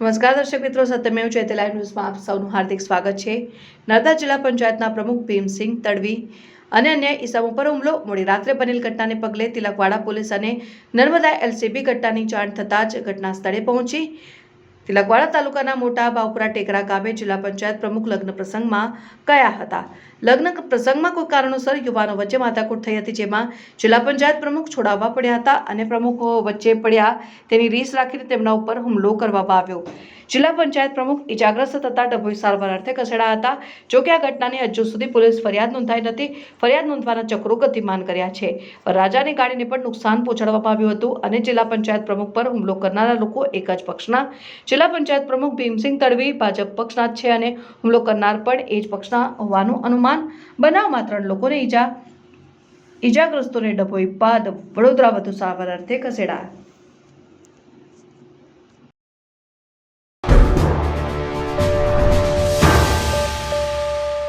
નમસ્કાર દર્શક મિત્રો સત્યમેવ જયતે લાઈવ ન્યૂઝમાં આપ સૌનું હાર્દિક સ્વાગત છે. નર્મદા જિલ્લા પંચાયતના પ્રમુખ ભીમસિંહ તડવી અને અન્ય ઇસમો પર હુમલો. મોડી રાત્રે બનેલ ઘટનાને પગલે તિલકવાડા પોલીસ અને નર્મદા એલસીબી ઘટનાની જાણ થતાં જ ઘટના સ્થળે પહોંચી. તિલકવાડા તાલુકાના મોટા બાપુરા ટેકરા ગામે જિલ્લા પંચાયત પ્રમુખ લગ્ન પ્રસંગમાં ગયા હતા? લગ્ન પ્રસંગમાં કોઈ કારણોસર યુવાનો વચ્ચે માથાકૂટ થઈ હતી, જેમાં જિલ્લા પંચાયત પ્રમુખ છોડાવવા પડ્યા હતા અને પ્રમુખો વચ્ચે પડ્યા તેની રીસ રાખીને તેમના ઉપર હુમલો કરવામાં આવ્યો. જિલ્લા પંચાયત પ્રમુખ ઇજાગ્રસ્ત થતા ડભોઈ સારવાર અર્થે ખસેડાયા હતા. જોકે આ ઘટનાની હજુ સુધી પોલીસ ફરિયાદ નોંધાઈ નથી. ફરિયાદ નોંધવાના ચક્રો ગતિમાન કર્યા છે. રાજાની ગાડીને પણ નુકસાન પહોંચાડવામાં આવ્યું હતું અને જિલ્લા પંચાયત પ્રમુખ પર હુમલો કરનારા લોકો એક જ પક્ષના. જિલ્લા પંચાયત પ્રમુખ ભીમસિંહ તડવી ભાજપ પક્ષના જ છે અને હુમલો કરનાર પણ એ જ પક્ષના હોવાનું અનુમાન બનાવમાં ત્રણ લોકોને ઈજા, ઈજાગ્રસ્તોને ડભોઈ બાદ વડોદરા વધુ સારવાર અર્થે ખસેડાયા.